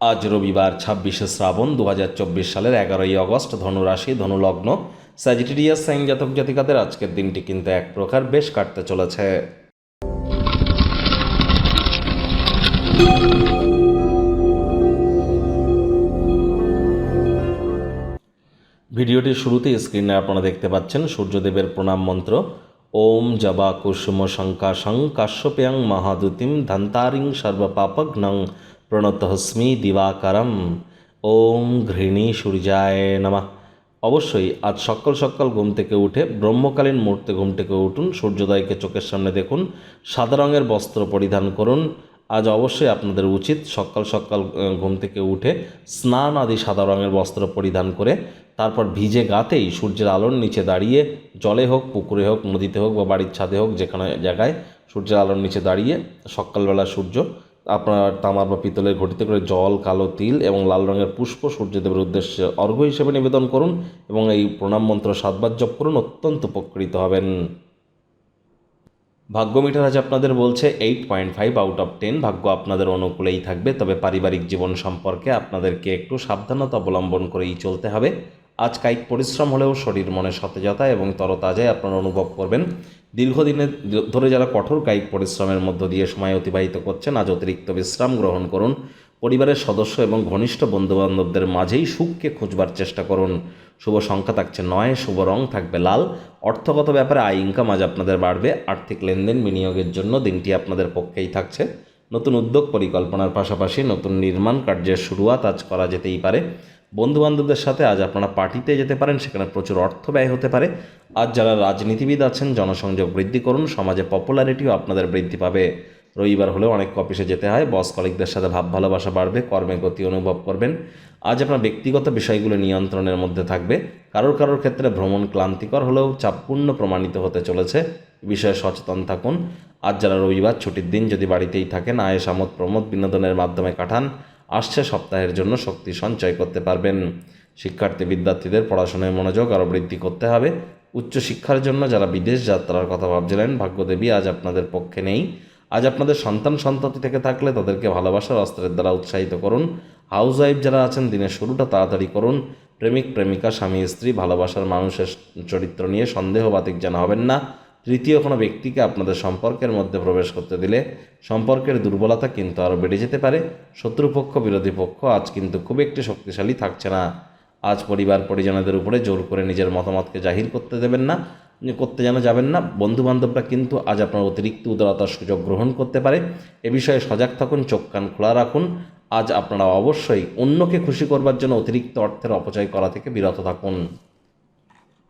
আজ রবিবার ছাব্বিশে শ্রাবণ দু হাজার চব্বিশ সালের এগারোই আগস্ট ধনুরাশি, ধনুলগ্ন স্যাজিটেরিয়াস সাইন জাতক জাতিকাদের আজকের দিনটি কিন্তু এক প্রকার বেশ কাটতে চলেছে। ভিডিওটির শুরুতে স্ক্রিনে আপনারা দেখতে পাচ্ছেন সূর্যদেবের প্রণাম মন্ত্র। ওম জবা কুসুম শঙ্কাশং কাশ্যপ্যাং মহাদুতিম ধন্তারিং সর্বপাপগ্নং প্রণতহস্মি দিবাকরম। ওম ঘৃণী সূর্যায় নমঃ। অবশ্যই আজ সকাল সকাল ঘুম থেকে উঠে ব্রহ্মকালীন মুহূর্তে ঘুম থেকে উঠুন, সূর্যোদয়কে চোখের সামনে দেখুন, সাদা রঙের বস্ত্র পরিধান করুন। আজ অবশ্যই আপনাদের উচিত সকাল সকাল ঘুম থেকে উঠে স্নান আদি সাদা রঙের বস্ত্র পরিধান করে, তারপর ভিজে গাতেই সূর্যের আলোর নিচে দাঁড়িয়ে, জলে হোক, পুকুরে হোক, নদীতে হোক বা বাড়ির ছাদে হোক, যেখানে জায়গায় সূর্যের আলোর নিচে দাঁড়িয়ে সকালবেলা সূর্য আপনার তামার বা পিতলের ঘটিতে করে জল, কালো তিল এবং লাল রঙের পুষ্প সূর্যদেবের উদ্দেশ্যে অর্ঘ্য হিসেবে নিবেদন করুন এবং এই প্রণাম মন্ত্র সাতবার জপ করুন, অত্যন্ত উপকৃত হবেন। ভাগ্য মিটার আজ আপনাদের বলছে eight point five out of ten ভাগ্য আপনাদের অনুকূলেই থাকবে, তবে পারিবারিক জীবন সম্পর্কে আপনাদেরকে একটু সাবধানতা অবলম্বন করেই চলতে হবে। আজ কায়িক পরিশ্রম হলেও শরীর মনে সতেজতা এবং তরতাজায় আপনারা অনুভব করবেন। দীর্ঘদিনের ধরে যারা কঠোর কায়িক পরিশ্রমের মধ্য দিয়ে সময় অতিবাহিত করছেন, আজ অতিরিক্ত বিশ্রাম গ্রহণ করুন। পরিবারের সদস্য এবং ঘনিষ্ঠ বন্ধুবান্ধবদের মাঝেই সুখকে খুঁজবার চেষ্টা করুন। শুভ সংখ্যা থাকছে নয়, শুভ রং থাকবে লাল। অর্থগত ব্যাপারে আয় ইনকাম আজ আপনাদের বাড়বে। আর্থিক লেনদেন বিনিয়োগের জন্য দিনটি আপনাদের পক্ষেই থাকছে। নতুন উদ্যোগ পরিকল্পনার পাশাপাশি নতুন নির্মাণ কার্যের শুরুয়াত আজ করা যেতেই পারে। বন্ধুবান্ধবদের সাথে আজ আপনারা পার্টিতে যেতে পারেন, সেখানে প্রচুর অর্থ ব্যয় হতে পারে। আজ যারা রাজনীতিবিদ আছেন, জনসংযোগ বৃদ্ধি করুন, সমাজে পপুলারিটিও আপনাদের বৃদ্ধি পাবে। রবিবার হলেও অনেক অফিসে যেতে হয়, বস কলিকদের সাথে ভাব ভালোবাসা বাড়বে, কর্মে গতি অনুভব করবেন। আজ আপনার ব্যক্তিগত বিষয়গুলো নিয়ন্ত্রণের মধ্যে থাকবে। কারোর কারোর ক্ষেত্রে ভ্রমণ ক্লান্তিকর হলেও চাপপূর্ণ প্রমাণিত হতে চলেছে। বিষয়ে সচেতন থাকুন। আজ যারা রবিবার ছুটির দিন যদি বাড়িতেই থাকেন, আয়েস, আমোদ, প্রমোদ বিনোদনের মাধ্যমে কাটান আসছে সপ্তাহের জন্য শক্তি সঞ্চয় করতে পারবেন। শিক্ষার্থী বিদ্যার্থীদের পড়াশোনায় মনোযোগ আরও বৃদ্ধি করতে হবে। উচ্চশিক্ষার জন্য যারা বিদেশ যাত্রার কথা ভাবছিলেন, ভাগ্যদেবী আজ আপনাদের পক্ষে নেই। আজ আপনাদের সন্তান সন্ততি থেকে থাকলে তাদেরকে ভালোবাসার অস্ত্রের দ্বারা উৎসাহিত করুন। হাউস ওয়াইফ যারা আছেন, দিনের শুরুটা তাড়াতাড়ি করুন। প্রেমিক, প্রেমিকা, স্বামী, স্ত্রী, ভালোবাসার মানুষের চরিত্র নিয়ে সন্দেহ বাতিক যেন হবেন না। তৃতীয় কোনো ব্যক্তিকে আপনাদের সম্পর্কের মধ্যে প্রবেশ করতে দিলে সম্পর্কের দুর্বলতা কিন্তু আরও বেড়ে যেতে পারে। শত্রুপক্ষ, বিরোধী পক্ষ আজ কিন্তু খুব একটি শক্তিশালী থাকছে না। আজ পরিবার, পরিজনদের উপরে জোর করে নিজের মতামতকে জাহির করতে দেবেন না, করতে যেন যাবেন না। বন্ধু বান্ধবরা কিন্তু আজ আপনার অতিরিক্ত উদারতার সুযোগ গ্রহণ করতে পারে। এ বিষয়ে সজাগ থাকুন, চোখ, কান খোলা রাখুন। আজ আপনারা অবশ্যই অন্যকে খুশি করবার জন্য অতিরিক্ত অর্থের অপচয় করা থেকে বিরত থাকুন।